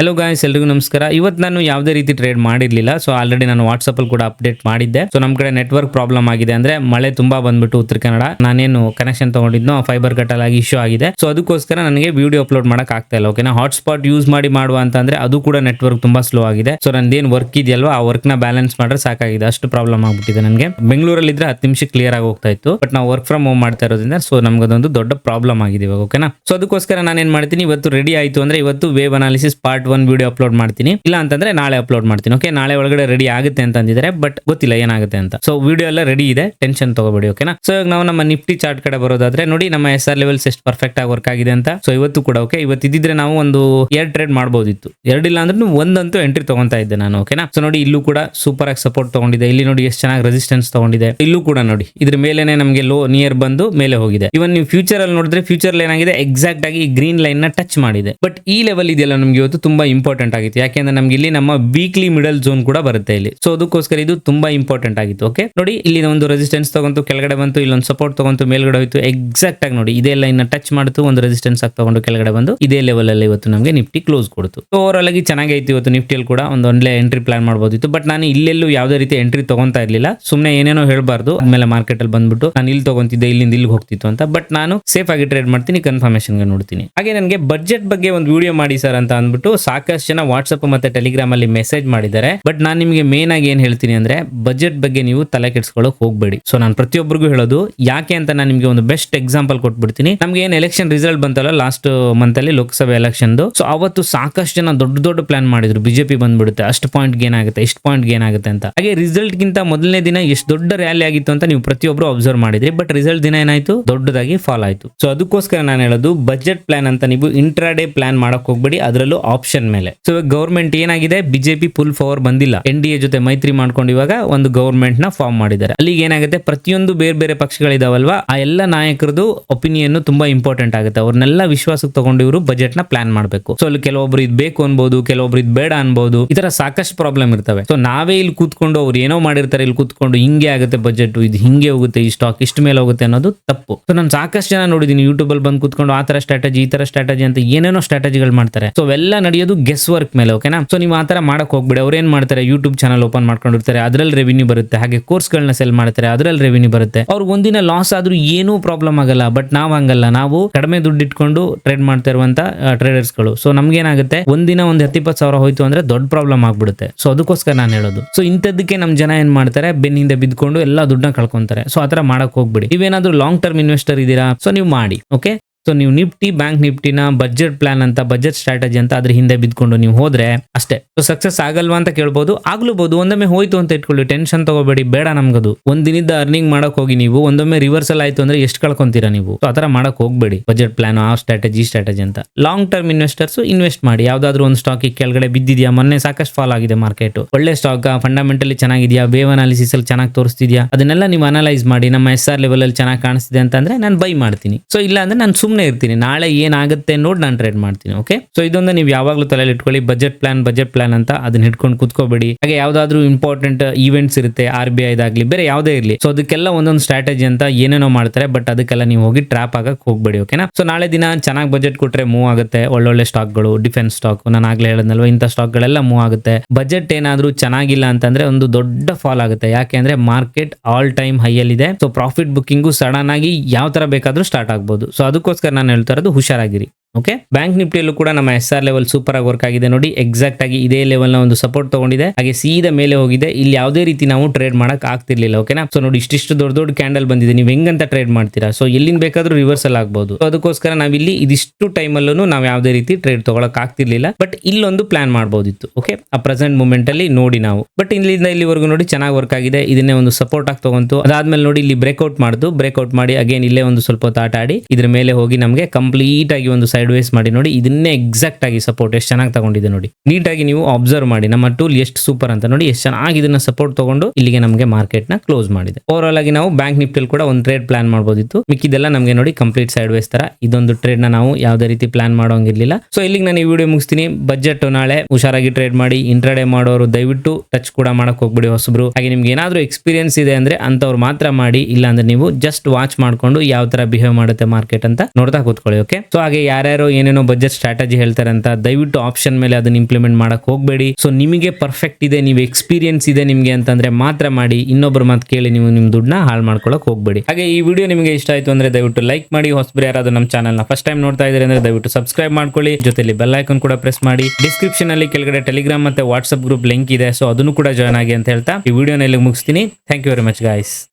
Hello guys ಎಲ್ರಿಗೂ ನಮಸ್ಕಾರ. ಇವತ್ತು ನಾನು ಯಾವುದೇ ರೀತಿ ಟ್ರೇಡ್ ಮಾಡಿರಲಿಲ್ಲ ಸೊ ಆಲ್ರೆಡಿ ನಾನು ವಾಟ್ಸಪ್ಪಲ್ಲಿ ಕೂಡ ಅಪ್ಡೇಟ್ ಮಾಡಿದ್ದೆ. ಸೊ ನಮ್ಮ ಕಡೆ ನೆಟ್ವರ್ಕ್ ಪ್ರಾಬ್ಲಮ್ ಆಗಿದೆ ಅಂದ್ರೆ ಮಳೆ ತುಂಬಾ ಬಂದ್ಬಿಟ್ಟು ಉತ್ತರ ಕನ್ನಡ. ನಾನೇನು ಕನೆಕ್ಷನ್ ತಗೊಂಡಿದ್ನೋ ಫೈಬರ್ ಕಟ್ಟಲ್ ಆಗಿ ಇಶ್ಯೂ ಆಗಿದೆ. ಸೊ ಅದಕ್ಕೋಸ್ಕರ ನನಗೆ ವಿಡಿಯೋ ಅಪ್ಲೋಡ್ ಮಾಡಕ್ ಆಗ್ತಾ ಇಲ್ಲ ಓಕೆನಾ ಹಾಟ್ಸ್ಪಾಟ್ ಯೂಸ್ ಮಾಡಿ ಮಾಡುವ ಅಂತಂದ್ರೆ ಅದು ಕೂಡ ನೆಟ್ವರ್ಕ್ ತುಂಬಾ ಸ್ಲೋ ಆಗಿದೆ. ಸೊ ನಂದೇನು ವರ್ಕ್ ಇದೆಯಲ್ವಾ, ಆ ವರ್ಕ್ನ ಬ್ಯಾಲೆನ್ಸ್ ಮಾಡ್ರೆ ಸಾಕಾಗಿದೆ. ಅಷ್ಟು ಪ್ರಾಬ್ಲಮ್ ಆಗ್ಬಿಟ್ಟಿದೆ ನನಗೆ. ಬೆಂಗಳೂರಲ್ಲಿ ಇದ್ರೆ ಹತ್ತು ನಿಮಿಷ ಕ್ಲಿಯರ್ ಆಗಿ ಹೋಗ್ತಾ ಇತ್ತು ಬಟ್ ನಾವು ವರ್ಕ್ ಫ್ರಮ್ ಹೋಮ್ ಮಾಡ್ತಾ ಇರೋದ್ರಿಂದ ಸೊ ನಮ್ಗದೊಂದು ದೊಡ್ಡ ಪ್ರಾಬ್ಲಮ್ ಆಗಿದೆ ಇವಾಗ ಓಕೆನಾ ಸೊ ಅದಕ್ಕೋಸ್ಕರ ನಾನು ಏನ್ ಮಾಡ್ತೀನಿ, ಇವತ್ತು ರೆಡಿ ಆಯ್ತು ಅಂದ್ರೆ ಇವತ್ತು wave analysis part one video upload ಮಾಡ್ತೀನಿ. ಇಲ್ಲ ಅಂತಂದ್ರೆ ನಾಳೆ ಅಪ್ಲೋಡ್ ಮಾಡ್ತೀನಿ. ಓಕೆ ನಾಳೆ ಒಳಗಡೆ ರೆಡಿ ಆಗುತ್ತೆ ಅಂತ ಬಟ್ ಗೊತ್ತಿಲ್ಲ ಏನಾಗುತ್ತೆ ಅಂತ. ಸೊ ವಿಡಿಯೋ ಎಲ್ಲ ರೆಡಿ ಇದೆ. ಟೆನ್ಷನ್ ತಗೋಬೇಡಿ ಓಕೆನಾ ಸೊ ಇವಾಗ ನಾವು ನಮ್ಮ ನಿಫ್ಟಿ ಚಾರ್ಟ್ ಕಡೆ ಬರೋದಾದ್ರೆ, ನೋಡಿ ನಮ್ಮ ಎಸ್ ಆರ್ ಲೆವೆಲ್ಸ್ ಎಷ್ಟು ಪರ್ಫೆಕ್ಟ್ ಆಗಿ ವರ್ಕ್ ಆಗಿದೆ ಅಂತ. ಸೊ ಇವತ್ತು ಕೂಡ ಓಕೆ ಇವತ್ತು ಇದ್ದಿದ್ರೆ ನಾವು ಒಂದು ಎರಡು ಟ್ರೇಡ್ ಮಾಡ್ಬೋದಿತ್ತು. ಎರಡಿಲ್ಲ ಅಂದ್ರೆ ಒಂದಂತೂ ಎಂಟ್ರಿ ತಗೊಂತಾ ಇದ್ದೆ ನಾನು ಓಕೆನಾ ಸೊ ನೋಡಿ ಇಲ್ಲೂ ಕೂಡ ಸೂಪರ್ ಆಗಿ ಸಪೋರ್ಟ್ ತಗೊಂಡಿದೆ. ಇಲ್ಲಿ ನೋಡಿ ಎಷ್ಟು ಚೆನ್ನಾಗಿ ರೆಸಿಸ್ಟೆನ್ಸ್ ತಗೊಂಡಿದೆ. ಇಲ್ಲೂ ಕೂಡ ನೋಡಿ, ಇದ್ರ ಮೇಲೆ ನಮಗೆ ಲೋ ನಿಯರ್ ಬಂದು ಮೇಲೆ ಹೋಗಿದೆ. ಇವನ್ ನೀವು ಫ್ಯೂಚರ್ ಅಲ್ಲಿ ನೋಡಿದ್ರೆ ಫ್ಯೂಚರ್ ಏನಾಗಿದೆ ಎಕ್ಸಾಕ್ಟ್ ಆಗಿ ಗ್ರೀನ್ ಲೈನ್ನ ಟಚ್ ಮಾಡಿದೆ. ಬಟ್ ಈ ಲೆವೆಲ್ ಇದೆಯಲ್ಲ ನಮ್ಗೆ ಇವತ್ತು ತುಂಬಾ ಇಂಪಾರ್ಟೆಂಟ್ ಆಗಿತ್ತು. ಯಾಕೆಂದ್ರೆ ನಮ್ಗೆ ಇಲ್ಲಿ ನಮ್ಮ ವೀಕ್ಲಿ ಮಿಡಲ್ ಝೋನ್ ಕೂಡ ಬರುತ್ತೆ ಇಲ್ಲಿ. ಸೊ ಅದಕ್ಕೋಸ್ಕರ ಇದು ತುಂಬಾ ಇಂಪಾರ್ಟೆಂಟ್ ಆಗಿತ್ತು ಓಕೆ ನೋಡಿ ಇಲ್ಲಿ ಒಂದು ರೆಸಿಸ್ಟೆನ್ಸ್ ತಗೊಂತು ಕೆಳಗಡೆ ಬಂತು, ಇಲ್ಲೊಂದು ಸಪೋರ್ಟ್ ತಗೊಂತು ಮೇಲ್ಗಡೆ ಹೋಯ್ತು. ಎಕ್ಸಾಕ್ಟ್ ಆಗಿ ನೋಡಿ ಇದೆಲ್ಲ ಲೈನ್ನ ಟಚ್ ಮಾಡ್ತು, ಒಂದು ರೆಸಿಸ್ಟೆನ್ಸ್ ಆಗಿ ತಗೊಂಡು ಕೆಳಗಡೆ ಬಂದು, ಇದೇ ಲೆವೆಲ್ ಅಲ್ಲಿ ಇವತ್ತು ನಮಗೆ ನಿಫ್ಟಿ ಕ್ಲೋಸ್ ಕೊಡ್ತು. ಸೊ ಓವರ್ ಆಗಿ ಚೆನ್ನಾಗೈತಿ ಇವತ್ತು ನಿಫ್ಟಿಯಲ್ಲಿ ಕೂಡ ಒಂದು ಒಳ್ಳೆ ಎಂಟ್ರಿ ಪ್ಲಾನ್ ಮಾಡಬಹುದಿತ್ತು ಬಟ್ ನಾನು ಇಲ್ಲೆಲ್ಲೂ ಯಾವುದೇ ರೀತಿ ಎಂಟ್ರಿ ತಗೊಂತಾ ಇರಲಿಲ್ಲ. ಸುಮ್ಮನೆ ಏನೇನೋ ಹೇಳಬಾರ್ದು. ಆಮೇಲೆ ಮಾರ್ಕೆಟ್ ಅಲ್ಲಿ ಬಂದ್ಬಿಟ್ಟು ನಾನು ಇಲ್ಲಿ ತಗೊಂತಿದ್ದೆ, ಇಲ್ಲಿಂದ ಇಲ್ಲಿ ಹೋಗ್ತಿತ್ತು ಅಂತ. ಬಟ್ ನಾನು ಸೇಫ್ ಆಗಿ ಟ್ರೇಡ್ ಮಾಡ್ತೀನಿ ಕನ್ಫರ್ಮೇಶನ್ ನೋಡ್ತೀನಿ. ಹಾಗೆ ನನಗೆ ಬಜೆಟ್ ಬಗ್ಗೆ ಒಂದು ವಿಡಿಯೋ ಮಾಡಿ ಸರ್ ಅಂತ ಅಂದ್ಬಿಟ್ಟು ಸಾಕಷ್ಟು ಜನ ವಾಟ್ಸಪ್ ಮತ್ತೆ ಟೆಲಿಗ್ರಾಮ್ ಅಲ್ಲಿ ಮೆಸೇಜ್ ಮಾಡಿದ್ದಾರೆ. ಬಟ್ ನಾನು ನಿಮಗೆ ಮೇನ್ ಆಗಿ ಏನ್ ಹೇಳ್ತೀನಿ ಅಂದ್ರೆ ಬಜೆಟ್ ಬಗ್ಗೆ ನೀವು ತಲೆ ಕೆಡ್ಸ್ಕೊಳ್ಳೋಕೆ ಹೋಗ್ಬೇಡಿ. ಸೊ ನಾನು ಪ್ರತಿಯೊಬ್ಬರಿಗೂ ಹೇಳೋದು, ಯಾಕೆ ಅಂತ ನಾನು ನಿಮಗೆ ಒಂದು ಬೆಸ್ಟ್ ಎಕ್ಸಾಂಪಲ್ ಕೊಟ್ಬಿಡ್ತೀನಿ. ನಮ್ಗೆ ಏನ್ ಎಲೆಕ್ಷನ್ ರಿಸಲ್ಟ್ ಬಂತಲ್ಲ ಲಾಸ್ಟ್ ಮಂತ್ ಅಲ್ಲಿ ಲೋಕಸಭೆ ಎಲೆಕ್ಷನ್ ಸೊ ಅವತ್ತು ಸಾಕಷ್ಟು ಜನ ದೊಡ್ಡ ದೊಡ್ಡ ಪ್ಲಾನ್ ಮಾಡಿದ್ರು. ಬಿಜೆಪಿ ಬಂದ್ಬಿಡುತ್ತೆ, ಅಷ್ಟು ಪಾಯಿಂಟ್ ಗೇನ್ ಆಗುತ್ತೆ, ಇಷ್ಟು ಪಾಯಿಂಟ್ ಗೇನ್ ಆಗುತ್ತೆ ಅಂತ. ಹಾಗೆ ರಿಸಲ್ಟ್ ಗಿಂತ ಮೊದಲನೇ ದಿನ ಎಷ್ಟು ದೊಡ್ಡ ರ್ಯಾಲಿ ಆಗಿತ್ತು ಅಂತ ನೀವು ಪ್ರತಿಯೊಬ್ಬರು ಅಬ್ಸರ್ವ್ ಮಾಡಿದ್ರಿ. ಬಟ್ ರಿಸಲ್ಟ್ ದಿನ ಏನಾಯ್ತು? ದೊಡ್ಡದಾಗಿ ಫಾಲ್ ಆಯ್ತು. ಸೊ ಅದಕ್ಕೋಸ್ಕರ ನಾನು ಹೇಳೋದು ಬಜೆಟ್ ಪ್ಲಾನ್ ಅಂತ ನೀವು ಇಂಟ್ರಾಡೇ ಪ್ಲಾನ್ ಮಾಡಕ್ ಹೋಗ್ಬೇಡಿ. ಅದರಲ್ಲೂ ಆಪ್ಷನ್ ಮೇಲೆ. ಸೊ ಗೌರ್ಮೆಂಟ್ ಏನಾಗಿದೆ? ಬಿಜೆಪಿ ಫುಲ್ ಪವರ್ ಬಂದಿಲ್ಲ. ಎನ್ ಡಿ ಎ ಜೊತೆ ಮೈತ್ರಿ ಮಾಡ್ಕೊಂಡು ಇವಾಗ ಒಂದು ಗೌರ್ಮೆಂಟ್ನ ಫಾರ್ಮ್ ಮಾಡಿದ್ದಾರೆ. ಅಲ್ಲಿಗೆ ಏನಾಗುತ್ತೆ? ಪ್ರತಿಯೊಂದು ಬೇರೆ ಬೇರೆ ಪಕ್ಷಗಳಿದಾವಲ್ವಾ? ಆ ಎಲ್ಲ ನಾಯಕರದು ಒಪಿನಿಯನ್ ತುಂಬಾ ಇಂಪಾರ್ಟೆಂಟ್ ಆಗುತ್ತೆ. ಅವ್ರನ್ನೆಲ್ಲ ವಿಶ್ವಾಸಕ್ಕೆ ತಗೊಂಡು ಇವರು ಬಜೆಟ್ನ ಪ್ಲಾನ್ ಮಾಡಬೇಕು. ಸೊ ಅಲ್ಲಿ ಕೆಲವೊಬ್ರು ಇದು ಬೇಕು ಅನ್ಬೋದು, ಕೆಲವೊಬ್ರು ಇದು ಬೇಡ ಅನ್ಬೋದು, ಈ ತರ ಸಾಕಷ್ಟು ಪ್ರಾಬ್ಲಮ್ ಇರ್ತವೆ. ಸೊ ನಾವೇ ಇಲ್ಲಿ ಕೂತ್ಕೊಂಡು ಅವ್ರು ಏನೋ ಮಾಡಿರ್ತಾರೆ, ಇಲ್ಲಿ ಕೂತ್ಕೊಂಡು ಹಿಂಗೆ ಆಗುತ್ತೆ ಬಜೆಟ್ ಇದು ಹಿಂಗೆ ಹೋಗುತ್ತೆ, ಈ ಸ್ಟಾಕ್ ಇಷ್ಟು ಮೇಲೆ ಹೋಗುತ್ತೆ ಅನ್ನೋದು ತಪ್ಪು. ಸೊ ನಾನು ಸಾಕಷ್ಟು ಜನ ನೋಡಿದೀನಿ ಯೂಟ್ಯೂಬ್ ಅಲ್ಲಿ ಬಂದು ಕೂತ್ಕೊಂಡು ಆ ತರ ಸ್ಟ್ರಾಟಜಿ ಈ ತರ ಸ್ಟ್ರಾಟಜಿ ಅಂತ ಏನೇನೋ ಸ್ಟ್ರಾಟಜಿಗಳು ಮಾಡ್ತಾರೆ. ಸೊ ಅವೆಲ್ಲ ನಡೆಯೋದು ಗೆಸ್ ವರ್ಕ್ ಮೇಲೆ ಓಕೆನಾ ಸೊ ನೀವು ಆ ತರ ಮಾಡಕ್ ಹೋಗ್ಬೇಡಿ. ಅವ್ರು ಏನ್ ಮಾಡ್ತಾರೆ? ಯೂಟ್ಯೂಬ್ ಚಾನಲ್ ಓಪನ್ ಮಾಡ್ಕೊಂಡಿರ್ತಾರೆ. ಅದ್ರಲ್ಲಿ ರೆವಿನ್ಯೂ ಬರುತ್ತೆ. ಹಾಗೆ ಕೋರ್ಸ್ಗಳನ್ನ ಸೆಲ್ ಮಾಡ್ತಾರೆ. ಅದ್ರಲ್ಲಿ ರೆವಿನ್ಯೂ ಬರುತ್ತೆ. ಅವ್ರು ಒಂದಿನ ಲಾಸ್ ಆದ್ರೂ ಏನೂ ಪ್ರಾಬ್ಲಮ್ ಆಗಲ್ಲ. ಬಟ್ ನಾವ್ ಹಂಗಲ್ಲ. ನಾವು ಕಡಿಮೆ ದುಡ್ಡು ಇಟ್ಕೊಂಡು ಟ್ರೇಡ್ ಮಾಡ್ತಾ ಇರುವಂತ ಟ್ರೇಡರ್ಸ್ಗಳು. ಸೊ ನಮ್ಗೇನಾಗುತ್ತೆ? ಒಂದಿನ ಒಂದ್ ಹತ್ತಿಪ್ಪತ್ತು ಸಾವಿರ ಹೋಯ್ತು ಅಂದ್ರೆ ದೊಡ್ಡ ಪ್ರಾಬ್ಲಮ್ ಆಗ್ಬಿಡುತ್ತೆ. ಸೊ ಅದಕ್ಕೋಸ್ಕರ ನಾನು ಹೇಳೋದು. ಸೊ ಇಂಥದ್ದಕ್ಕೆ ನಮ್ ಜನ ಏನ್ ಮಾಡ್ತಾರೆ? ಬೆನ್ನಿಂದ ಬಿದ್ಕೊಂಡು ಎಲ್ಲಾ ದುಡ್ಡನ್ನ ಕಳ್ಕೊಂತಾರೆ. ಸೊ ಆತರ ಮಾಡಕ್ ಹೋಗ್ಬಿಡಿ. ನೀವೇನಾದ್ರೂ ಲಾಂಗ್ ಟರ್ಮ್ ಇನ್ವೆಸ್ಟರ್ ಇದ್ದೀರಾ ಸೊ ನೀವು ಮಾಡಿ ಓಕೆ ಸೊ ನೀವು ನಿಫ್ಟಿ ಬ್ಯಾಂಕ್ ನಿಫ್ಟಿನ ಬಜೆಟ್ ಪ್ಲಾನ್ ಅಂತ ಬಜೆಟ್ ಸ್ಟ್ರಾಟಜಿ ಅಂತ ಅದ್ರ ಹಿಂದೆ ಬಿದ್ಕೊಂಡು ನೀವು ಹೋದ್ರೆ ಅಷ್ಟೇ. ಸೊ ಸಕ್ಸಸ್ ಆಗಲ್ವಾ ಅಂತ ಕೇಳ್ಬೋದು ಆಗ್ಲೂಬಹುದು ಒಂದೊಮ್ಮೆ ಹೋಯ್ತು ಅಂತ ಇಟ್ಕೊಳ್ಳಿ ಟೆನ್ಷನ್ ತಗೋಬೇಡಿ, ಬೇಡ ನಮ್ಗದು. ಒಂದ್ ದಿನದ ಅರ್ನಿಂಗ್ ಮಾಡಕ್ ಹೋಗಿ ನೀವು, ಒಂದೊಮ್ಮೆ ರಿವರ್ಸಲ್ ಆಯ್ತು ಅಂದ್ರೆ ಎಷ್ಟು ಕಳ್ಕೊಂತೀರಾ ನೀವು? ಸೊ ಆತರ ಮಾಡಕ್ ಹೋಗ್ಬೇಡಿ ಬಜೆಟ್ ಪ್ಲಾನ್ ಆ ಸ್ಟ್ರಾಟಜಿ ಸ್ಟ್ರಾಟಜಿ ಅಂತ. ಲಾಂಗ್ ಟರ್ಮ್ ಇನ್ವೆಸ್ಟರ್ಸ್ ಇನ್ವೆಸ್ಟ್ ಮಾಡಿ, ಯಾವ್ದಾದ್ರು ಒಂದು ಸ್ಟಾಕ್ ಕೆಳಗಡೆ ಬಿದ್ದಿದ್ಯಾ, ಮೊನ್ನೆ ಸಾಕಷ್ಟು ಫಾಲ್ ಆಗಿದೆ ಮಾರ್ಕೆಟ್ ಒಳ್ಳೆ ಸ್ಟಾಕ್ ಫಂಡಮೆಂಟಲಿ ಚೆನ್ನಾಗಿದ್ಯಾ ವೇವ್ ಅನಾಲಿಸಿಸ್ ಅಲ್ಲಿ ಚೆನ್ನಾಗಿ ತೋರಿಸ್ತಿದ್ಯಾ, ಅದನ್ನೆಲ್ಲ ನೀವು ಅನಲೈಸ್ ಮಾಡಿ, ನಮ್ಮ ಎಸ್ ಆರ್ ಲೆವೆಲ್ ಅಲ್ಲಿ ಚೆನ್ನಾಗಿ ಕಾಣಿಸ್ತಿದೆ ಅಂತಂದ್ರೆ ನಾನು ಬೈ ಮಾಡ್ತೀನಿ. ಸೊ ಇಲ್ಲ ಅಂದ್ರೆ ನಾನು ಸುಮ್ಮನೆ ಇರ್ತೀನಿ. ನಾಳೆ ಏನಾಗುತ್ತೆ ನೋಡಿ ನಾನು ಟ್ರೇಡ್ ಮಾಡ್ತೀನಿ ಓಕೆ ಸೊ ಇದೊಂದು ನೀವು ಯಾವಾಗಲೂ ತಲೆಯಲ್ಲಿ ಇಟ್ಕೊಳ್ಳಿ. ಬಜೆಟ್ ಪ್ಲಾನ್ ಬಜೆಟ್ ಪ್ಲಾನ್ ಅಂತ ಅದನ್ನ ಹಿಡ್ಕೊಂಡು ಕುತ್ಕೋಬೇಡಿ. ಹಾಗೆ ಯಾವ್ದಾದ್ರು ಇಂಪಾರ್ಟೆಂಟ್ ಈವೆಂಟ್ಸ್ ಇರುತ್ತೆ ಆರ್ ಬಿ ಐದಾಗ್ಲಿ ಬೇರೆ ಯಾವುದೇ ಇರಲಿ. ಸೊ ಅದಕ್ಕೆಲ್ಲ ಒಂದೊಂದು ಸ್ಟ್ರಾಟಜಿ ಅಂತ ಏನೇನೋ ಮಾಡ್ತಾರೆ ಬಟ್ ಅದಕ್ಕೆಲ್ಲ ನೀವು ಹೋಗಿ ಟ್ರಾಪ್ ಆಗಕ್ಕೆ ಹೋಗ್ಬೇಡಿ ಓಕೆನಾ ಸೊ ನಾಳೆ ದಿನ ಚೆನ್ನಾಗಿ ಬಜೆಟ್ ಕೊಟ್ರೆ ಮೂವ್ ಆಗುತ್ತೆ. ಒಳ್ಳೊಳ್ಳೆ ಸ್ಟಾಕ್ಗಳು ಡಿಫೆನ್ಸ್ ಸ್ಟಾಕ್ ನಾನು ಆಗ್ಲೇ ಹೇಳಿದ್ನಲ್ವ, ಇಂಥ ಸ್ಟಾಕ್ಗಳೆಲ್ಲ ಮೂವ್ ಆಗುತ್ತೆ. ಬಜೆಟ್ ಏನಾದ್ರೂ ಚೆನ್ನಾಗಿಲ್ಲ ಅಂತಂದ್ರೆ ಒಂದು ದೊಡ್ಡ ಫಾಲ್ ಆಗುತ್ತೆ. ಯಾಕೆ ಅಂದ್ರೆ ಮಾರ್ಕೆಟ್ ಆಲ್ ಟೈಮ್ ಹೈಯಲ್ಲಿದೆ ಸೊ ಪ್ರಾಫಿಟ್ ಬುಕ್ಕಿಂಗು ಸಡನ್ ಆಗಿ ಯಾವ ತರ ಬೇಕಾದ್ರೂ ಸ್ಟಾರ್ಟ್ ಆಗ್ಬೋದು. ಸೊ ಅದಕ್ಕೋಸ್ಕರ ನಾನು ಹೇಳ್ತಾ ಇರೋದು ಹುಷಾರಾಗಿರಿ. ಓಕೆ ಬ್ಯಾಂಕ್ ನಿಫ್ಟಿಯಲ್ಲೂ ಕೂಡ ನಮ್ಮ ಎಸ್ ಆರ್ ಲೆವೆಲ್ ಸೂಪರ್ ಆಗಿ ವರ್ಕ್ ಆಗಿದೆ ನೋಡಿ. ಎಕ್ಸಾಕ್ಟ್ ಆಗಿ ಇದೇ ಲೆವೆಲ್ನ ಒಂದು ಸಪೋರ್ಟ್ ತಗೊಂಡಿದೆ. ಹಾಗೆ ಸೀದಾ ಮೇಲೆ ಹೋಗಿದೆ. ಇಲ್ಲಿ ಯಾವುದೇ ರೀತಿ ನಾವು ಟ್ರೇಡ್ ಮಾಡಕ್ ಆಗ್ತಿರ್ಲಿಲ್ಲ ಓಕೆನಾ ಸೊ ನೋಡಿ, ಇಷ್ಟಿಷ್ಟು ದೊಡ್ಡ ದೊಡ್ಡ ಕ್ಯಾಂಡಲ್ ಬಂದಿದೆ. ನೀವು ಹೆಂಗಂತ ಟ್ರೇಡ್ ಮಾಡ್ತೀರಾ? ಸೊ ಎಲ್ಲಿಂದ ಬೇಕಾದ್ರೂ ರಿವರ್ಸಲ್ ಆಗ್ಬಹುದು ಅದಕ್ಕೋಸ್ಕರ ನಾವಿಲ್ಲಿ ಇದಿಷ್ಟು ಟೈಮಲ್ಲೂ ನಾವು ಯಾವುದೇ ರೀತಿ ಟ್ರೇಡ್ ತಗೊಳಕ್ ಆಗ್ತಿರ್ಲಿಲ್ಲ. ಬಟ್ ಇಲ್ಲೊಂದು ಪ್ಲಾನ್ ಮಾಡಬಹುದಿತ್ತು ಓಕೆ ಆ ಪ್ರೆಸೆಂಟ್ ಮೂಮೆಂಟ್ ಅಲ್ಲಿ ನೋಡಿ ನಾವು. ಬಟ್ ಇಲ್ಲಿಂದ ಇಲ್ಲಿವರೆಗೂ ನೋಡಿ ಚೆನ್ನಾಗಿ ವರ್ಕ್ ಆಗಿದೆ. ಇದನ್ನೇ ಒಂದು ಸಪೋರ್ಟ್ ಆಗಿ ತಗೊಂತು. ಅದಾದ್ಮೇಲೆ ನೋಡಿ ಇಲ್ಲಿ ಬ್ರೇಕ್ಔಟ್ ಮಾಡ್ದು. ಬ್ರೇಕ್ಔಟ್ ಮಾಡಿ ಅಗೇನ್ ಇಲ್ಲೇ ಒಂದು ಸ್ವಲ್ಪ ಹೊತ್ತು ಆಟ ಆಡಿ ಇದ್ರ ಮೇಲೆ ಹೋಗಿ ನಮಗೆ ಕಂಪ್ಲೀಟ್ ಆಗಿ ಒಂದು ಸೈಡ್ ವೇಸ್ ಮಾಡಿ ನೋಡಿ, ಇದನ್ನೇ ಎಕ್ಸಾಕ್ಟ್ ಆಗಿ ಸಪೋರ್ಟ್ ಎಷ್ಟು ಚೆನ್ನಾಗಿ ತಗೊಂಡಿದೆ ನೋಡಿ. ನೀಟಾಗಿ ನೀವು ಅಬ್ಸರ್ವ್ ಮಾಡಿ, ನಮ್ಮ ಟೂಲ್ ಎಷ್ಟು ಸೂಪರ್ ಅಂತ ನೋಡಿ, ಎಷ್ಟು ಚೆನ್ನಾಗಿ ಇದನ್ನ ಸಪೋರ್ಟ್ ತಗೊಂಡು ಇಲ್ಲಿಗೆ ನಮಗೆ ಮಾರ್ಕೆಟ್ನ ಕ್ಲೋಸ್ ಮಾಡಿದೆ. ಓವರ್ ಆಲ್ ಆಗಿ ನಾವು ಬ್ಯಾಂಕ್ ನಿಫ್ಟಿಲ್ ಕೂಡ ಒಂದು ಟ್ರೇಡ್ ಪ್ಲಾನ್ ಮಾಡಬಹುದಿತ್ತು ಮಿಕ್ಕಿದೆಲ್ಲ ನಮಗೆ ನೋಡಿ ಕಂಪ್ಲೀಟ್ ಸೈಡ್ ವೈಸ್ ತರ ಇದೊಂದು ಟ್ರೇಡ್ನ ನಾವು ಯಾವುದೇ ರೀತಿ ಪ್ಲಾನ್ ಮಾಡೋಂಗಿರ್ಲಿಲ್ಲ. ಸೊ ಇಲ್ಲಿಗೆ ನಾನು ಈ ವಿಡಿಯೋ ಮುಗಿಸ್ತೀನಿ. ಬಜೆಟ್ ನಾಳೆ ಹುಷಾರಾಗಿ ಟ್ರೇಡ್ ಮಾಡಿ ಇಂಟ್ರಾಡೇ ಮಾಡೋರು ದಯವಿಟ್ಟು ಟಚ್ ಕೂಡ ಮಾಡಕ್ ಹೋಗ್ಬಿಡಿ ಹೊಸಬ್ರು. ಹಾಗೆ ನಿಮ್ಗೆ ಏನಾದ್ರೂ ಎಕ್ಸ್ಪೀರಿಯನ್ಸ್ ಇದೆ ಅಂದ್ರೆ ಅಂತವ್ರು ಮಾತ್ರ ಮಾಡಿ ಇಲ್ಲ ಅಂದ್ರೆ ನೀವು ಜಸ್ಟ್ ವಾಚ್ ಮಾಡ್ಕೊಂಡು ಯಾವ ತರ ಬಿಹೇವ್ ಮಾಡುತ್ತೆ ಮಾರ್ಕೆಟ್ ಅಂತ ನೋಡ್ತಾ ಕೂತ್ಕೊಳ್ಳಿ ಓಕೆ ಸೊ ಹಾಗೆ ಯಾರ್ಯಾರು ಯಾರ್ಯಾರೋ ಏನೇನೋ ಬಜೆಟ್ ಸ್ಟ್ರಾಟಜಿ ಹೇಳ್ತಾರೆ ಅಂತ ದಯವಿಟ್ಟು ಆಪ್ಷನ್ ಮೇಲೆ ಅದನ್ನ ಇಂಪ್ಲಿಮೆಂಟ್ ಮಾಡಕ್ ಹೋಗಬೇಡಿ. ಸೊ ನಿಮಗೆ ಪರ್ಫೆಕ್ಟ್ ಇದೆ, ನೀವು ಎಕ್ಸ್ಪೀರಿಯನ್ಸ್ ಇದೆ ನಿಮಗೆ ಅಂತಂದ್ರೆ ಮಾತ್ರ ಮಾಡಿ ಇನ್ನೊಬ್ಬರ ಮಾತು ಕೇಳಿ ನೀವು ನಿಮ್ಮ ದುಡ್ಡನ್ನ ಹಾಳು ಮಾಡ್ಕೊಳಕ್ ಹೋಗಬೇಡಿ. ಹಾಗೆ ಈ ವಿಡಿಯೋ ನಿಮಗೆ ಇಷ್ಟ ಆಯ್ತು ಅಂದ್ರೆ ದಯವಿಟ್ಟು ಲೈಕ್ ಮಾಡಿ, ಹೊಸಬ್ರು ಯಾರಾದ್ರೂ ನಮ್ಮ ಚಾನಲ್ನ ಫಸ್ಟ್ ಟೈಮ್ ನೋಡ್ತಾ ಇದ್ರೆ ಅಂದ್ರೆ ದಯವಿಟ್ಟು ಸಬ್ಸ್ಕ್ರೈಬ್ ಮಾಡ್ಕೊಳ್ಳಿ. ಜೊತೆಲಿ ಬೆಲ್ ಐಕನ್ ಕೂಡ ಪ್ರೆಸ್ ಮಾಡಿ. ಡಿಸ್ಕ್ರಿಪ್ಷನ್ ಅಲ್ಲಿ ಕೆಳಗಡೆ ಟೆಲಿಗ್ರಾಮ್ ಮತ್ತೆ ವಾಟ್ಸ್ಆಪ್ ಗ್ರೂಪ್ ಲಿಂಕ್ ಇದೆ ಸೊ ಅದನ್ನು ಕೂಡ ಜಾಯ್ನ್ ಆಗಿ ಅಂತ ಹೇಳ್ತಾ ಈ ವಿಡಿಯೋನ ಇಲ್ಲಿ ಮುಗಿಸ್ತೀನಿ. Thank you very much guys